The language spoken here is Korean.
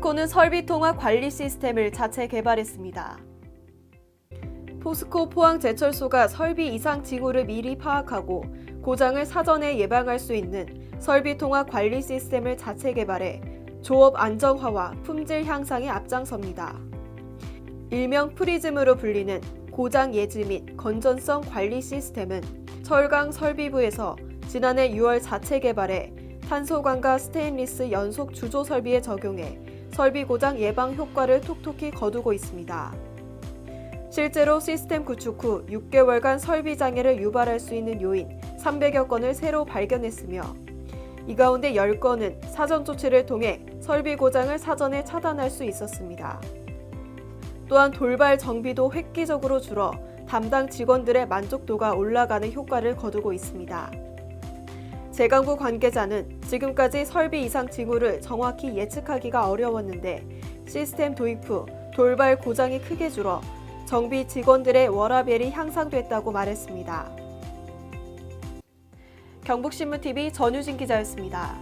포스코는 설비 통합 관리 시스템을 자체 개발했습니다. 포스코 포항제철소가 설비 이상 징후를 미리 파악하고 고장을 사전에 예방할 수 있는 설비 통합 관리 시스템을 자체 개발해 조업 안정화와 품질 향상에 앞장섭니다. 일명 프리즘으로 불리는 고장 예지 및 건전성 관리 시스템은 철강 설비부에서 지난해 6월 자체 개발해 탄소관과 스테인리스 연속 주조 설비에 적용해 설비 고장 예방 효과를 톡톡히 거두고 있습니다. 실제로 시스템 구축 후 6개월간 설비 장애를 유발할 수 있는 요인 300여 건을 새로 발견했으며 이 가운데 10건은 사전 조치를 통해 설비 고장을 사전에 차단할 수 있었습니다. 또한 돌발 정비도 획기적으로 줄어 담당 직원들의 만족도가 올라가는 효과를 거두고 있습니다. 재강부 관계자는 지금까지 설비 이상 징후를 정확히 예측하기가 어려웠는데 시스템 도입 후 돌발 고장이 크게 줄어 정비 직원들의 워라벨이 향상됐다고 말했습니다. 경북신문TV 전유진 기자였습니다.